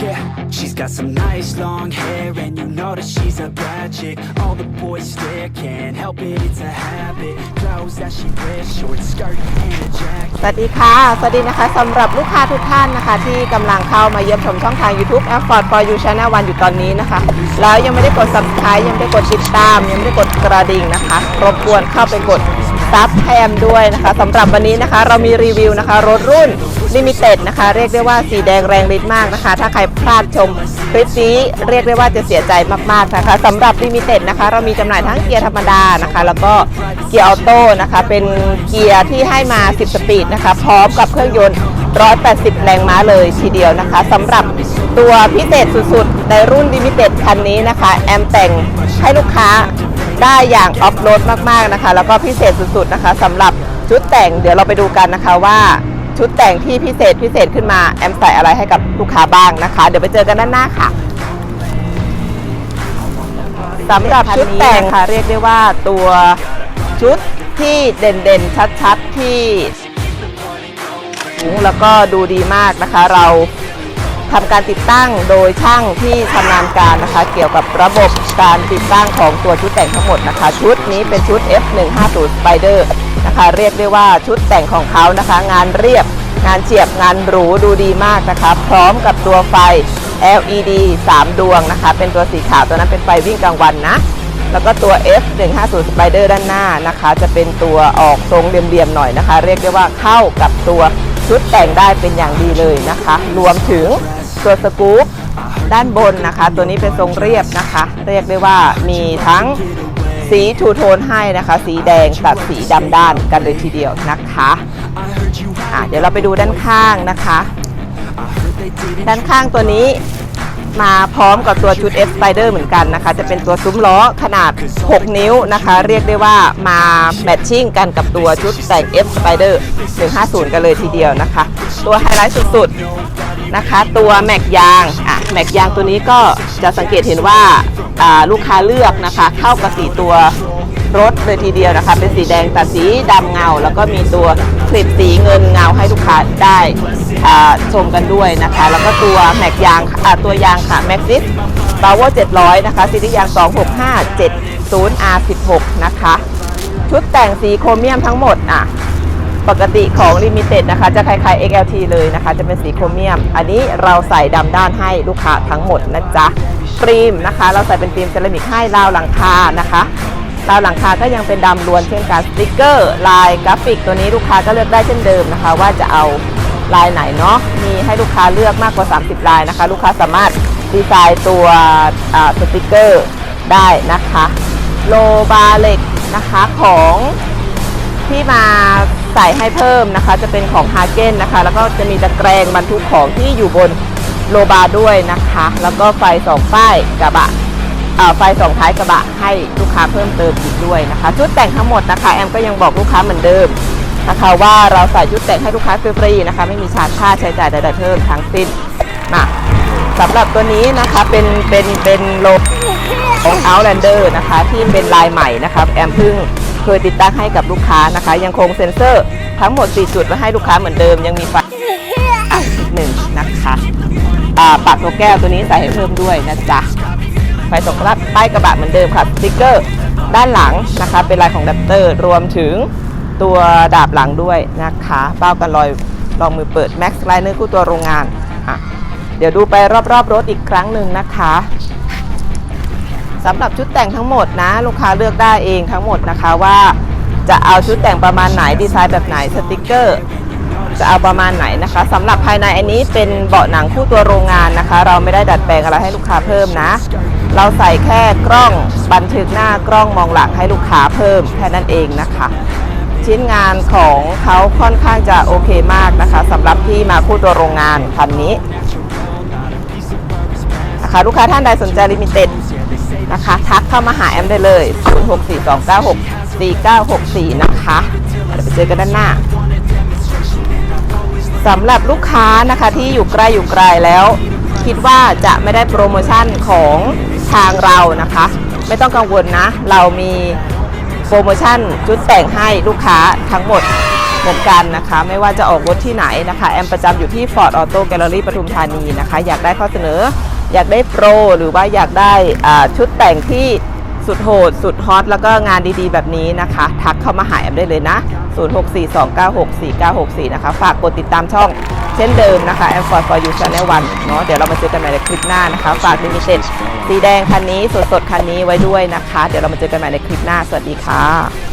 yeah She's got some nice long hair and you know that she's a bad chick All the boys stare, can't help it, it's a habit Clothes that she wears, short skirt and a jacket สวัสดีค่ะ สวัสดีนะคะสำหรับลูกค้าทุกท่านนะคะ ที่กำลังเข้ามาเยี่ยมชมช่องทาง YouTube a f f o r d for You Channel 1อยู่ตอนนี้นะคะ แล้วยังไม่ได้กด subscribe ยังไม่ได้กดติดตาม ยังไม่ได้กดกระดิ่งนะคะ รบกวนเข้าไปกด ซับแทมด้วยนะคะสำหรับวันนี้นะคะ เรามีรีวิวนะคะ รถรุ่น Limited นะคะ เรียกได้ว่าสีแดงแรงฤทธิ์มากนะคะ ถ้าใครพลาดชมคลิปนี้เรียกได้ว่าจะเสียใจมากๆนะคะสำหรับ Limited นะคะ เรามีจำหน่ายทั้งเกียร์ธรรมดานะคะ แล้วก็เกียร์ออโต้นะคะ เป็นเกียร์ที่ให้มา 10 สปีดนะคะ พร้อมกับเครื่องยนต์ 180 แรงม้าเลยทีเดียวนะคะสำหรับตัวพิเศษสุดๆ ในรุ่น Limited คันนี้นะคะ แอมแต่งให้ลูกค้าได้อย่างออฟโรดมากๆนะคะ แล้วก็พิเศษสุดๆนะคะสำหรับชุดแต่งเดี๋ยวเราไปดูกันนะคะว่าชุดแต่งที่พิเศษพิเศษขึ้นมาแอมใส่อะไรให้กับลูกค้าบ้างนะคะ เดี๋ยวไปเจอกันด้านหน้าค่ะสำหรับชุดแต่งค่ะเรียกได้ว่าตัวชุดที่เด่นๆ ชัดๆที่แล้วก็ดูดีมากนะคะ เรา ทำการติดตั้งโดยช่างที่ชำนาญการนะคะ เกี่ยวกับระบบการติดตั้งของตัวชุดแต่งทั้งหมดนะคะ ชุดนี้เป็นชุด F150 Spider นะคะ เรียกได้ว่าชุดแต่งของเขานะคะ งานเรียบ งานเฉียบงานหรูดูดีมากนะคะ พร้อมกับตัวไฟ LED 3 ดวงนะคะ เป็นตัวสีขาวตัวนั้นเป็นไฟวิ่งกลางวันนะแล้วก็ตัว F150 Spider ด้านหน้านะคะ จะเป็นตัวออกทรงเหลี่ยมๆหน่อยนะคะ เรียกได้ว่าเข้ากับตัวชุดแต่งได้เป็นอย่างดีเลยนะคะ รวมถึง ตัวสกู๊ปด้านบนนะคะ ตัวนี้เป็นทรงเรียบนะคะ เรียกได้ว่ามีทั้งสีทูโทนให้นะคะ สีแดงตัดสีดำด้านกันเลยทีเดียวนะคะะเดี๋ยวเราไปดูด้านข้างนะคะ ด้านข้างตัวนี้ มาพร้อมกับตัวชุด F Spider เหมือนกันนะคะ จะเป็นตัวซุ้มล้อขนาด 6 นิ้วนะคะ เรียกได้ว่ามาแมทชิ่งกันกับตัวชุดแต่ง F Spider 150 กันเลยทีเดียวนะคะ ตัวไฮไลท์สุดๆนะคะ ตัวแม็กยางอะแม็กยางตัวนี้ก็จะสังเกตเห็นว่าลูกค้าเลือกนะคะ เข้ากับสีตัว รถเลยทีเดียวนะคะ เป็นสีแดงตัดสีดำเงา แล้วก็มีตัวคลิปสีเงินเงาให้ลูกค้าได้ชมกันด้วยนะคะ แล้วก็ตัวแม็กยางตัวยางค่ะ Maxis Power 700 นะคะซีรีส์ยาง 26570 R16 นะคะ ชุดแต่งสีโครเมียมทั้งหมดอะปกติของ Limited นะคะ จะคล้ายๆ XLT เลยนะคะ จะเป็นสีโครเมียม อันนี้เราใส่ดำด้านให้ลูกค้าทั้งหมดนะจ๊ะฟิล์มนะคะ เราใส่เป็นฟิล์มเซรามิกให้ราวหลังคานะคะ ราวหลังคาก็ยังเป็นดำล้วนเช่นกันสติกเกอร์ลายกราฟิก ตัวนี้ลูกค้าก็เลือกได้เช่นเดิมนะคะ ว่าจะเอาลายไหนเนาะมีให้ลูกค้าเลือกมากกว่า 30 ลายนะคะ ลูกค้าสามารถดีไซน์ตัวสติกเกอร์ได้นะคะ โลบาเล็กนะคะของที่มาใส่ให้เพิ่มนะคะ จะเป็นของฮาเก้นนะคะ แล้วก็จะมีตะแกรงบรรทุกของที่อยู่บนโลบาด้วยนะคะ แล้วก็ไฟสองป้ายกระบะ ไฟสองท้ายกระบะให้ลูกค้าเพิ่มเติมอีกด้วยนะคะ ชุดแต่งทั้งหมดนะคะ แอมก็ยังบอกลูกค้าเหมือนเดิมนะคะว่าเราใส่ชุดแต่งให้ลูกค้าฟรีๆนะคะ ไม่มีชาร์จค่าใช้จ่ายใดๆเพิ่มทั้งสิ้นมาสำหรับตัวนี้นะคะเป็นเป็นเป็นโลของ Outlander นะคะที่เป็นลายใหม่นะครับแอมเพึ่งเคยติดตั้งให้กับลูกค้านะคะ ยังคงเซ็นเซอร์ทั้งหมด 4 จุดไว้ให้ลูกค้าเหมือนเดิม ยังมีไฟอีกหนึ่งนะคะปากตัวแก้วตัวนี้ใส่ให้เพิ่มด้วยนะจ๊ะ ไฟส่องรับป้ายกระบะเหมือนเดิมค่ะสติ๊กเกอร์ด้านหลังนะคะ เป็นลายของดัปเตอร์ รวมถึงตัวดาบหลังด้วยนะคะเป้ากันรอยรองมือเปิด Max Liner คู่ตัวโรงงานอะเดี๋ยวดูไปรอบๆรถอีกครั้งหนึ่งนะคะสำหรับชุดแต่งทั้งหมดนะ ลูกค้าเลือกได้เองทั้งหมดนะคะว่าจะเอาชุดแต่งประมาณไหนดีไซน์แบบไหนสติกเกอร์ จะเอาประมาณไหนนะคะสำหรับภายในอันนี้เป็นเบาะหนังคู่ตัวโรงงานนะคะ เราไม่ได้ดัดแปลงอะไรให้ลูกค้าเพิ่มนะ เราใส่แค่กล้องบันทึกหน้ากล้องมองหลังให้ลูกค้าเพิ่มแค่นั้นเองนะคะ ชิ้นงานของเขาค่อนข้างจะโอเคมากนะคะสำหรับที่มาคู่ตัวโรงงานคันนี้นะคะลูกค้าท่านใดสนใจลิมิเต็ดนะคะทักเข้ามาหาแอมได้เลย 0642964964 นะคะเดี๋ยวไปเจอกันด้านหน้าสำหรับลูกค้านะคะที่อยู่ใกล้อยู่ไกลแล้ว คิดว่าจะไม่ได้โปรโมชั่นของทางเรานะคะ ไม่ต้องกังวลนะ เรามีโปรโมชั่นชุดแต่งให้ลูกค้าทั้งหมดเหมือนกันนะคะ ไม่ว่าจะออกรถที่ไหนนะคะ แอมประจำอยู่ที่ Ford Auto Gallery ปทุมธานีนะคะ อยากได้ข้อเสนอ อยากได้โปร หรือว่าอยากได้ชุดแต่งที่ สุดโหด สุดฮอต แล้วก็งานดีๆ แบบนี้นะคะ ทักเข้ามาหาแอมได้เลยนะ 0642964964 นะคะ ฝากกดติดตามช่องเช่นเดิมนะคะแอมฟอร์ for you channel 1เนาะเดี๋ยวเรามาเจอกันใหม่ในคลิปหน้านะคะ ฝากลิมิเต็ดสีแดงคันนี้สดๆคันนี้ไว้ด้วยนะคะ เดี๋ยวเรามาเจอกันใหม่ในคลิปหน้า สวัสดีค่ะ